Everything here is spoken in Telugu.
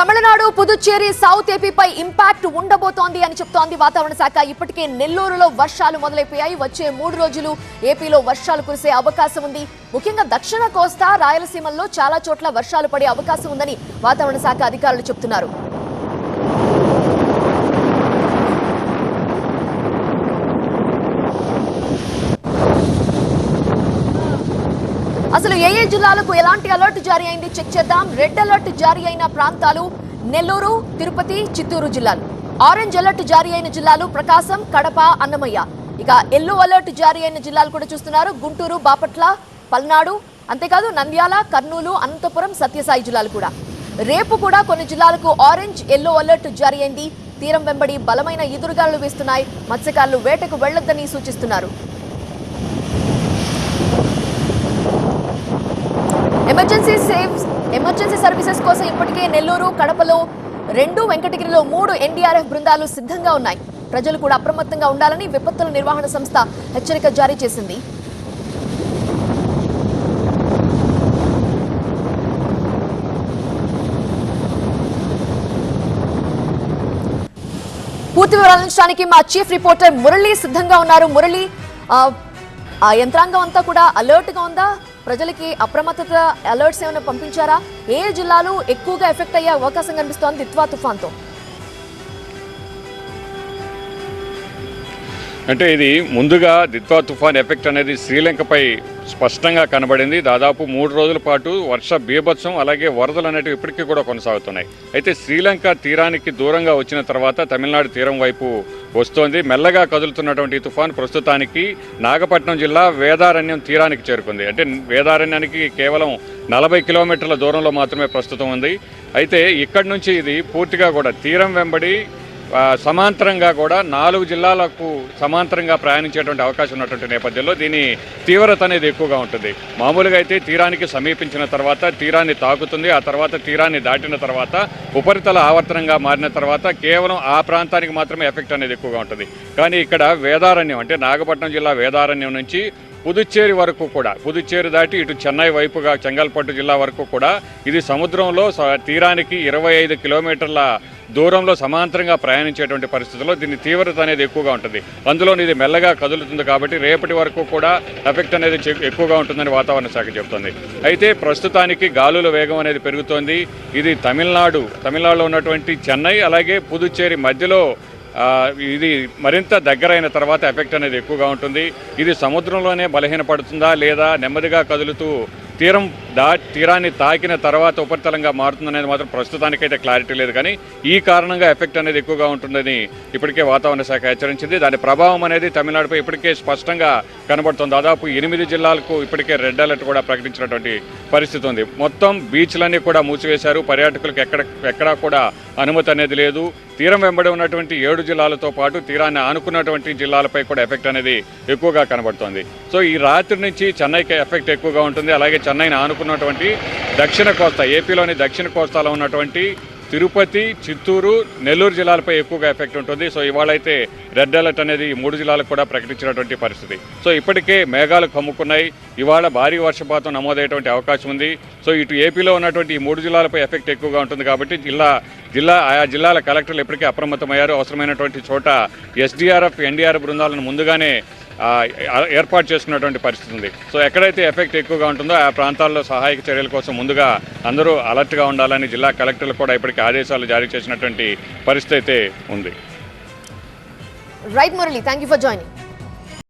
తమిళనాడు పుదుచ్చేరి సౌత్ ఏపీపై ఇంపాక్ట్ ఉండబోతోంది అని చెప్తోంది వాతావరణ శాఖ. ఇప్పటికే నెల్లూరులో వర్షాలు మొదలైపోయాయి. వచ్చే మూడు రోజులు ఏపీలో వర్షాలు కురిసే అవకాశం ఉంది. ముఖ్యంగా దక్షిణ కోస్తా రాయలసీమల్లో చాలా చోట్ల వర్షాలు పడే అవకాశం ఉందని వాతావరణ శాఖ అధికారులు చెప్తున్నారు. అసలు ఏ ఏ జిల్లాలకు ఎలాంటి అలర్ట్ జారీ అయింది చెక్ చేద్దాం. రెడ్ అలర్ట్ జారీ అయిన ప్రాంతాలు నెల్లూరు తిరుపతి చిత్తూరు జిల్లాలు. ఆరెంజ్ అలర్ట్ జారీ అయిన జిల్లాలు ప్రకాశం కడప అన్నమయ్య. ఇక ఎల్లో అలర్ట్ జారీ అయిన జిల్లాలు కూడా చూస్తున్నారు. గుంటూరు బాపట్ల పల్నాడు అంతేకాదు నంద్యాల కర్నూలు అనంతపురం సత్యసాయి జిల్లాలు కూడా. రేపు కూడా కొన్ని జిల్లాలకు ఆరెంజ్ ఎల్లో అలర్ట్ జారీ అయింది. తీరం వెంబడి బలమైన ఎదురుగాలు వేస్తున్నాయి. మత్స్యకారులు వేటకు వెళ్ళొద్దని సూచిస్తున్నారు. ఎమర్జెన్సీ సేవ్స్ ఎమర్జెన్సీ సర్వీసెస్ కోసం ఇప్పటికే నెల్లూరు కడపలో రెండు వెంకటగిరిలో మూడు ఎన్డీఆర్ఎఫ్ బృందాలు సిద్ధంగా ఉన్నాయి. ప్రజలు కూడా అప్రమత్తంగా ఉండాలని విపత్తుల నిర్వహణ సంస్థ హెచ్చరిక జారీ చేసింది. పూర్తి వివరాలు మా చీఫ్ రిపోర్టర్ మురళి సిద్ధంగా ఉన్నారు. మురళి ఆ, యంత్రాంగం అంతా కూడా అలర్ట్గా ఉందా? ప్రజలకి అప్రమత్తత అలర్ట్స్ ఏమైనా పంపించారా? ఏ జిల్లాలు ఎక్కువగా ఎఫెక్ట్ అయ్యే అవకాశం కనిపిస్తోంది దిత్వా తుఫాన్తో? అంటే ఇది ముందుగా దిత్వా తుఫాన్ ఎఫెక్ట్ అనేది శ్రీలంకపై స్పష్టంగా కనబడింది. దాదాపు మూడు రోజుల పాటు వర్ష బీభత్సం అలాగే వరదలు అనేటివి ఇప్పటికీ కూడా కొనసాగుతున్నాయి. అయితే శ్రీలంక తీరానికి దూరంగా వచ్చిన తర్వాత తమిళనాడు తీరం వైపు వస్తోంది. మెల్లగా కదులుతున్నటువంటి ఈ తుఫాన్ ప్రస్తుతానికి నాగపట్నం జిల్లా వేదారణ్యం తీరానికి చేరుకుంది. అంటే వేదారణ్యానికి కేవలం నలభై కిలోమీటర్ల దూరంలో మాత్రమే ప్రస్తుతం ఉంది. అయితే ఇక్కడి నుంచి ఇది పూర్తిగా కూడా తీరం వెంబడి సమాంతరంగా కూడా నాలుగు జిల్లాలకు సమాంతరంగా ప్రయాణించేటువంటి అవకాశం ఉన్నటువంటి నేపథ్యంలో దీని తీవ్రత అనేది ఎక్కువగా ఉంటుంది. మామూలుగా అయితే తీరానికి సమీపించిన తర్వాత తీరాన్ని తాకుతుంది ఆ తర్వాత తీరాన్ని దాటిన తర్వాత ఉపరితల ఆవర్తనంగా మారిన తర్వాత కేవలం ఆ ప్రాంతానికి మాత్రమే ఎఫెక్ట్ అనేది ఎక్కువగా ఉంటుంది. కానీ ఇక్కడ వేదారణ్యం అంటే నాగపట్నం జిల్లా వేదారణ్యం నుంచి పుదుచ్చేరి వరకు కూడా పుదుచ్చేరి దాటి ఇటు చెన్నై వైపుగా చెంగల్పట్టు జిల్లా వరకు కూడా ఇది సముద్రంలో స- తీరానికి ఇరవై ఐదు కిలోమీటర్ల దూరంలో సమాంతరంగా ప్రయాణించేటువంటి పరిస్థితుల్లో దీని తీవ్రత అనేది ఎక్కువగా ఉంటుంది. అందులో ఇది మెల్లగా కదులుతుంది కాబట్టి రేపటి వరకు కూడా ఎఫెక్ట్ అనేది చె- ఎక్కువగా ఉంటుందని వాతావరణ శాఖ చెబుతుంది. అయితే ప్రస్తుతానికి గాలుల వేగం అనేది పెరుగుతోంది. ఇది తమిళనాడు తమిళనాడులో ఉన్నటువంటి చెన్నై అలాగే పుదుచ్చేరి మధ్యలో ఇది మరింత దగ్గరైన తర్వాత ఎఫెక్ట్ అనేది ఎక్కువగా ఉంటుంది. ఇది సముద్రంలోనే బలహీనపడుతుందా లేదా నెమ్మదిగా కదులుతూ తీరం దా తీరాన్ని తాకిన తర్వాత ఉపరితలంగా మారుతుందనేది మాత్రం ప్రస్తుతానికైతే క్లారిటీ లేదు. కానీ ఈ కారణంగా ఎఫెక్ట్ అనేది ఎక్కువగా ఉంటుందని ఇప్పటికే వాతావరణ శాఖ హెచ్చరించింది. దాని ప్రభావం అనేది తమిళనాడుపై ఇప్పటికే స్పష్టంగా కనబడుతుంది. దాదాపు ఎనిమిది జిల్లాలకు ఇప్పటికే రెడ్ అలర్ట్ కూడా ప్రకటించినటువంటి పరిస్థితి ఉంది. మొత్తం బీచ్లన్నీ కూడా మూసివేశారు. పర్యాటకులకు ఎక్కడ ఎక్కడా కూడా అనుమతి అనేది లేదు. తీరం వెంబడి ఉన్నటువంటి ఏడు జిల్లాలతో పాటు తీరాన్ని ఆనుకున్నటువంటి జిల్లాలపై కూడా ఎఫెక్ట్ అనేది ఎక్కువగా కనబడుతోంది. సో ఈ రాత్రి నుంచి చెన్నైకి ఎఫెక్ట్ ఎక్కువగా ఉంటుంది. అలాగే చెన్నైని ఆనుకున్నటువంటి దక్షిణ కోస్తా ఏపీలోని దక్షిణ కోస్తాలో ఉన్నటువంటి తిరుపతి చిత్తూరు నెల్లూరు జిల్లాలపై ఎక్కువగా ఎఫెక్ట్ ఉంటుంది. సో ఇవాళ అయితే రెడ్ అలర్ట్ అనేది ఈ మూడు జిల్లాలకు కూడా ప్రకటించినటువంటి పరిస్థితి. సో ఇప్పటికే మేఘాలు కమ్ముకున్నాయి. ఇవాళ భారీ వర్షపాతం నమోదయ్యేటువంటి అవకాశం ఉంది. సో ఇటు ఏపీలో ఉన్నటువంటి ఈ మూడు జిల్లాలపై ఎఫెక్ట్ ఎక్కువగా ఉంటుంది కాబట్టి జిల్లా జిల్లా ఆయా జిల్లాల కలెక్టర్లు ఇప్పటికే అప్రమత్తమయ్యారు. అవసరమైనటువంటి చోట ఎస్డీఆర్ఎఫ్ ఎన్డీఆర్ఎఫ్ బృందాలను ముందుగానే ఏర్పాటు చేసుకున్నటువంటి పరిస్థితి ఉంది. సో ఎక్కడైతే ఎఫెక్ట్ ఎక్కువగా ఉంటుందో ఆ ప్రాంతాల్లో సహాయక చర్యల కోసం ముందుగా అందరూ అలర్ట్గా ఉండాలని జిల్లా కలెక్టర్లు కూడా ఇప్పటికీ ఆదేశాలు జారీ చేసినటువంటి పరిస్థితి అయితే ఉంది. Right Murali thank you for joining